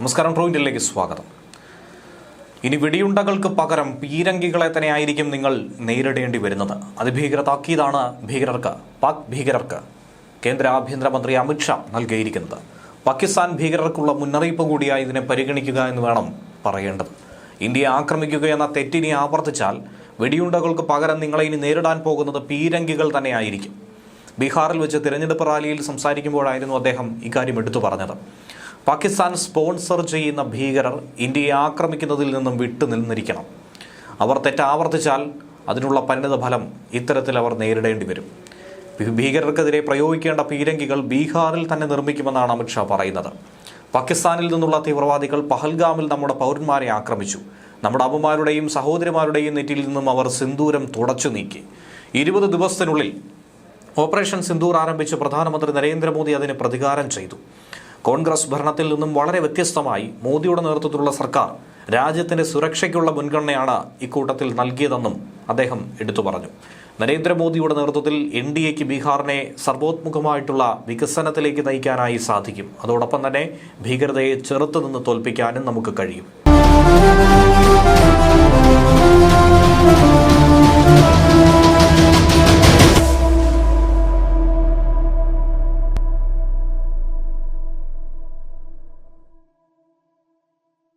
നമസ്കാരം ട്രൂ സ്വാഗതം. ഇനി വെടിയുണ്ടകൾക്ക് പകരം പീരങ്കികളെ തന്നെ ആയിരിക്കും നിങ്ങൾ നേരിടേണ്ടി വരുന്നത്. അതിഭീകര താക്കീതാണ് ഭീകരർക്ക് പാക് ഭീകരർക്ക്. കേന്ദ്ര ആഭ്യന്തരമന്ത്രി അമിത്ഷാ നൽകിയിരിക്കുന്നത്. പാകിസ്ഥാൻ ഭീകരർക്കുള്ള മുന്നറിയിപ്പ് കൂടിയായി ഇതിനെ പരിഗണിക്കുക എന്ന് വേണം പറയേണ്ടത്. ഇന്ത്യയെ ആക്രമിക്കുക എന്ന തെറ്റിനെ ആവർത്തിച്ചാൽ വെടിയുണ്ടകൾക്ക് പകരം നിങ്ങളെ ഇനി നേരിടാൻ പോകുന്നത് പീരങ്കികൾ തന്നെയായിരിക്കും. ബീഹാറിൽ വെച്ച് തിരഞ്ഞെടുപ്പ് റാലിയിൽ സംസാരിക്കുമ്പോഴായിരുന്നു അദ്ദേഹം ഇക്കാര്യം എടുത്തു പറഞ്ഞത്. പാകിസ്ഥാൻ സ്പോൺസർ ചെയ്യുന്ന ഭീകരർ ഇന്ത്യയെ ആക്രമിക്കുന്നതിൽ നിന്നും വിട്ടു നിന്നിരിക്കണം. അവർ തെറ്റാവർത്തിച്ചാൽ അതിനുള്ള പരിണിത ഫലം ഇത്തരത്തിൽ അവർ നേരിടേണ്ടി വരും. ഭീകരർക്കെതിരെ പ്രയോഗിക്കേണ്ട പീരങ്കികൾ ബീഹാറിൽ തന്നെ നിർമ്മിക്കുമെന്നാണ് അമിത്ഷാ പറയുന്നത്. പാകിസ്ഥാനിൽ നിന്നുള്ള തീവ്രവാദികൾ പഹൽഗാമിൽ നമ്മുടെ പൗരന്മാരെ ആക്രമിച്ചു. നമ്മുടെ അമ്മമാരുടെയും സഹോദരിമാരുടെയും നെറ്റിയിൽ നിന്നും അവർ സിന്ദൂരം തുടച്ചു നീക്കി. ഇരുപത് ദിവസത്തിനുള്ളിൽ ഓപ്പറേഷൻ സിന്ദൂർ ആരംഭിച്ച് പ്രധാനമന്ത്രി നരേന്ദ്രമോദി അതിന് പ്രതികാരം ചെയ്തു. കോൺഗ്രസ് ഭരണത്തിൽ നിന്നും വളരെ വ്യത്യസ്തമായി മോദിയുടെ നേതൃത്വത്തിലുള്ള സർക്കാർ രാജ്യത്തിന്റെ സുരക്ഷയ്ക്കുള്ള മുൻഗണനയാണ് ഇക്കൂട്ടത്തിൽ നൽകിയതെന്നും അദ്ദേഹം എടുത്തു പറഞ്ഞു. നരേന്ദ്രമോദിയുടെ നേതൃത്വത്തിൽ എൻ ഡി എക്ക് ബീഹാറിനെ സർവോത്മുഖമായിട്ടുള്ള വികസനത്തിലേക്ക് നയിക്കാനായി സാധിക്കും. അതോടൊപ്പം തന്നെ ഭീകരതയെ ചെറുത്തുനിന്ന് തോൽപ്പിക്കാനും നമുക്ക് കഴിയും.